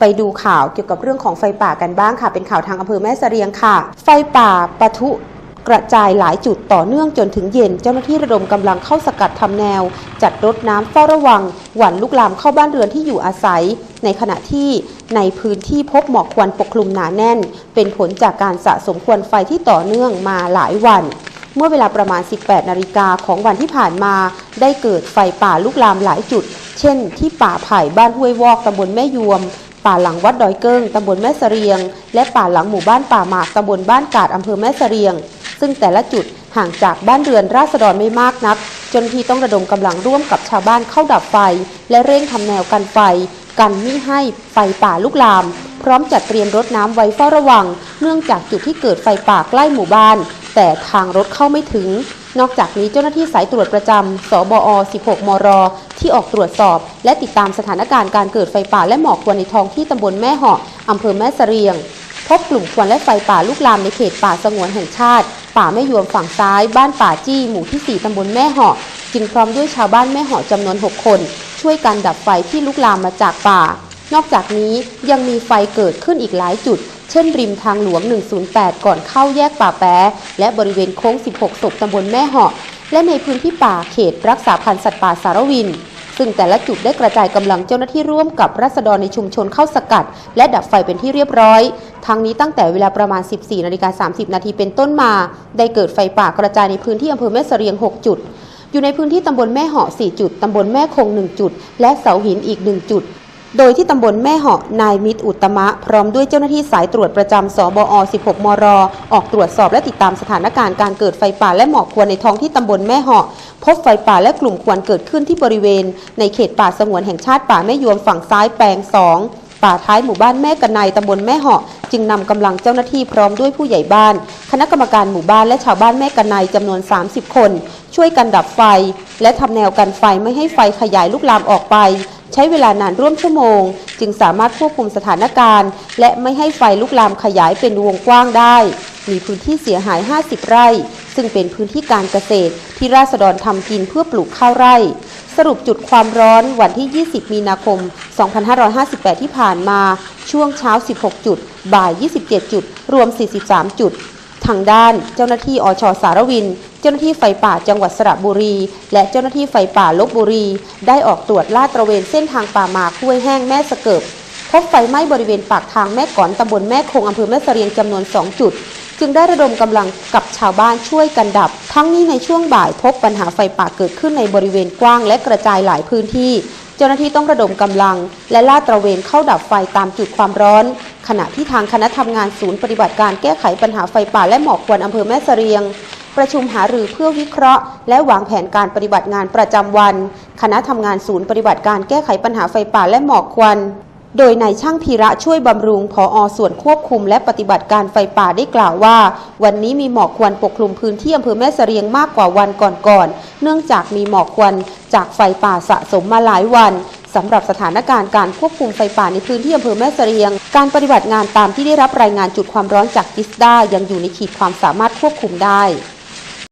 ไปดูข่าวเกี่ยวกับเรื่องของไฟป่ากันบ้างค่ะ เป็นข่าวทางอำเภอแม่เสรียงค่ะ ไฟป่าปะทุกระจายหลายจุดต่อเนื่องจนถึงเย็น เจ้าหน้าที่ระดมกำลังเข้าสกัดทำแนว จัดรถน้ำเฝ้าระวัง หวั่นลุกลามเข้าบ้านเรือนที่อยู่อาศัย ในขณะที่ในพื้นที่พบหมอกควันปกคลุมหนาแน่น เป็นผลจากการสะสมควันไฟที่ต่อเนื่องมาหลายวันเมื่อเวลาประมาณ 18 นาฬิกาของวันที่ผ่านมา ได้เกิดไฟป่าลุกลามหลายจุด เช่น ที่ป่าไผ่บ้านห้วยวอกตำบลแม่ยวม ป่าหลังวัดดอยเกิ้งตำบลแม่เสรียง และป่าหลังหมู่บ้านป่าหมากตำบลบ้านกาดอำเภอแม่เสรียง ซึ่งแต่ละจุดห่างจากบ้านเรือนราษฎรไม่มากนักจนที่ต้องระดมกำลังร่วมกับชาวบ้านเข้าดับไฟ และเร่งทำแนวกันไฟ กันไม่ให้ไฟป่าลุกลาม พร้อมจัดเตรียมรถน้ำไว้เฝ้าระวัง เนื่องจากจุดที่เกิดไฟป่าใกล้หมู่บ้าน แต่ทางรถเข้าไม่ถึง นอกจากนี้เจ้าหน้าที่สายตรวจประจำ สบอ 16 มร ที่ออกตรวจสอบ และติดตามสถานการณ์การเกิดไฟป่าและหมอกควันในท้องที่ตำบลแม่เหาะอำเภอแม่เสรียง พบกลุ่มควันและไฟป่าลุกลามในเขตป่าสงวนแห่งชาติ ป่าแม่ยวมฝั่งซ้าย บ้านป่าจี้ หมู่ที่ 4 ตำบลแม่เหาะ จึงพร้อมด้วยชาวบ้านแม่เหาะจำนวน 6 คน ช่วยกันดับไฟที่ลุกลามมาจากป่า นอกจากนี้ยังมีไฟเกิดขึ้นอีกหลายจุด เช่นริมทางหลวง 108 ก่อนเข้าแยกป่าแปะและบริเวณโค้ง 16 ศพตำบลแม่เหาะ และในพื้นที่ป่าเขตรักษาพันธุ์สัตว์ป่าสารวิน ซึ่งแต่ละจุดได้กระจายกำลังเจ้าหน้าที่ร่วมกับรัษฎรในชุมชนเข้าสกัด และดับไฟเป็นที่เรียบร้อย ทั้งนี้ตั้งแต่เวลาประมาณ 14นาฬิกา30 นาทีเป็นต้นมา ได้เกิดไฟป่ากระจายในพื้นที่อำเภอแม่เสรียง 6 จุดอยู่ในพื้นที่ตำบลแม่เหาะ 4 จุด ตำบลแม่คง 1 จุด และเสาหินอีก 1 จุด โดยที่ตำบลแม่เหาะนายมิตรอุตมะ พร้อมด้วยเจ้าหน้าที่สายตรวจประจำสบอ 16 มร ออกตรวจสอบและติดตามสถานการณ์การเกิดไฟป่าและหมอกควันในท้องที่ตำบลแม่เหาะ พบไฟป่าและกลุ่มควันเกิดขึ้นที่บริเวณ ในเขตป่าสงวนแห่งชาติป่าแม่ยวมฝั่งซ้ายแปลง2ป่าท้ายหมู่บ้านแม่กันไนตำบลแม่เหาะ จึงนำกำลังเจ้าหน้าที่พร้อมด้วยผู้ใหญ่บ้าน คณะกรรมการหมู่บ้านและชาวบ้านแม่กันไนจำนวน 30 คน ช่วยกันดับไฟ และทำแนวกันไฟไม่ให้ไฟขยายลุกลามออกไป ใช้เวลานานร่วมชั่วโมง จึงสามารถควบคุมสถานการณ์ และไม่ให้ไฟลุกลามขยายเป็นวงกว้างได้ มีพื้นที่เสียหาย 50 ไร่ ซึ่งเป็นพื้นที่การเกษตร ที่ราษฎรทำกินเพื่อปลูกข้าวไร่ สรุปจุดความร้อนวันที่ 20 มีนาคม 2558 ที่ผ่านมา ช่วงเช้า 16 จุด บ่าย 27 จุด รวม 43 จุด ทางด้านเจ้าหน้าที่อชสารวิน เจ้าหน้าที่ไฟป่าจังหวัดสระบุรี และเจ้าหน้าที่ไฟป่าลบบุรี ได้ออกตรวจลาดตระเวนเส้นทางป่าหมากห้วยแห้งแม่สะเกิบพบไฟไหม้บริเวณปากทางแม่ก่อนตำบลแม่คงอำเภอแม่เสรียงจำนวน 2 จุด จึงได้ระดมกำลังกับชาวบ้านช่วยกันดับ ทั้งนี้ในช่วงบ่ายพบปัญหาไฟป่าเกิดขึ้นในบริเวณกว้างและกระจายหลายพื้นที่ เจ้าหน้าที่ต้องระดมกำลัง และลาดตระเวนเข้าดับไฟตามจุดความร้อน ขณะที่ทางคณะทำงานศูนย์ปฏิบัติการแก้ไขปัญหาไฟป่าและหมอกควันอำเภอแม่เสรียง ประชุมหารือเพื่อวิเคราะห์ และวางแผนการปฏิบัติงานประจำวัน คณะทำงานศูนย์ปฏิบัติการแก้ไขปัญหาไฟป่าและหมอกควันโดยนายช่างพีระช่วยบำรุงผออส่วนควบคุมและปฏิบัติการไฟป่าได้กล่าวว่า วันนี้มีหมอกควันปกคลุมพื้นที่อำเภอแม่เสรียงมากกว่าวันก่อนๆเนื่องจากมีหมอกควันจากไฟป่าสะสมมาหลายวัน สำหรับสถานการณ์การควบคุมไฟป่าในพื้นที่อำเภอแม่เสรียง การปฏิบัติงานตามที่ได้รับรายงานจุดความร้อนจากกิสดายังอยู่ในขีดความสามารถควบคุมได้